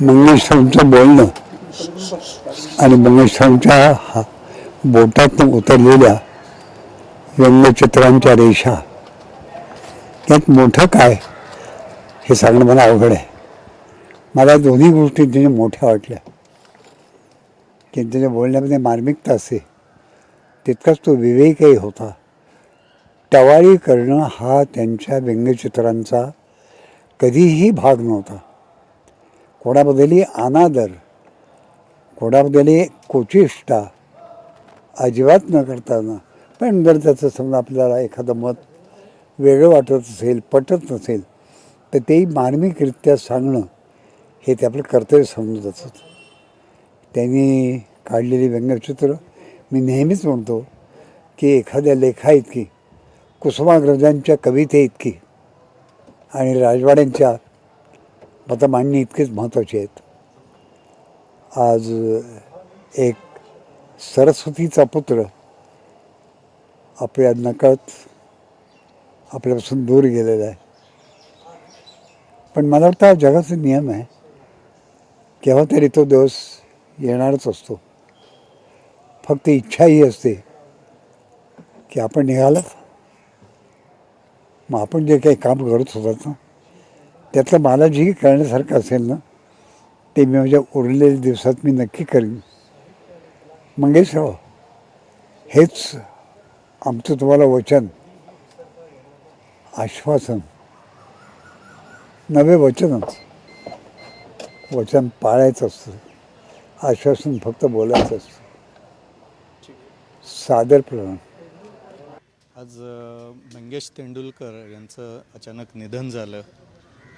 मंगेशरावचं बोलणं आणि मंगेशरावच्या हा बोटातनं उतरलेल्या व्यंगचित्रांच्या रेषा यात मोठं काय हे सांगणं मला अवघड आहे. मला दोन्ही गोष्टी त्याच्या मोठ्या वाटल्या. की त्याच्या बोलण्यामध्ये मार्मिकता असते तितकाच तो विवेकही होता. टवाळी करणं हा त्यांच्या व्यंगचित्रांचा कधीही भाग नव्हता. कोणाबद्दलही अनादर कोणाबद्दलही कोचिष्ठा अजिबात न करताना. पण जर त्याचं समजा आपल्याला एखादं मत वेगळं वाटत असेल पटत नसेल तर तेही मार्मिकरित्या सांगणं हे ते आपलं कर्तव्य समजत असत त्यांनी काढलेली व्यंगचित्र मी नेहमीच म्हणतो की एखाद्या लेखा इतकी कुसुमाग्रजांच्या कविते इतकी आणि राजवाड्यांच्या आता मांडणी इतकीच महत्त्वाची आहेत. आज एक सरस्वतीचा पुत्र आपल्या नकळत आपल्यापासून दूर गेलेला आहे. पण मला वाटतं हा जगाचा नियम आहे. केव्हा तरी तो दिवस येणारच असतो. फक्त इच्छा ही असते की आपण निघालात. मग आपण जे काही काम करत होतात ना त्यातलं मला जे करण्यासारखं असेल ना ते मी माझ्या उरलेल्या दिवसात मी नक्की करीन. मंगेशराव हेच आमचं तुम्हाला वचन आश्वासन. नवे वचनच वचन पाळायचं असतं. आश्वासन फक्त बोलायचं असतं. सादर प्रमाण आज मंगेश तेंडुलकर यांचं अचानक निधन झालं.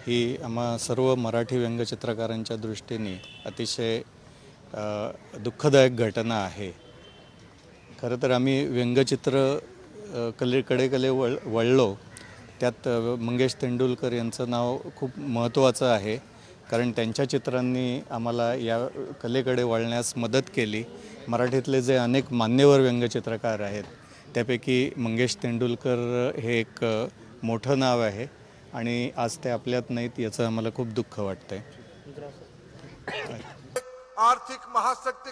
ही आम्हा सर्व मराठी व्यंगचित्रकारांच्या दृष्टीने अतिशय दुःखदायक घटना आहे. खरं तर आम्ही व्यंगचित्र अ, कलेकडे कले वळ वळलो. त्यात मंगेश तेंडुलकर यांचं नाव खूप महत्त्वाचं आहे. कारण त्यांच्या चित्रांनी आम्हाला या कलेकडे वळण्यास मदत केली. मराठीतले जे अनेक मान्यवर व्यंगचित्रकार आहेत त्यापैकी मंगेश तेंडुलकर हे एक मोठं नाव आहे. आणि आज ते आपल्यात नाहीत याचं आम्हाला खूप दुःख वाटतंय. आर्थिक महाशक्ती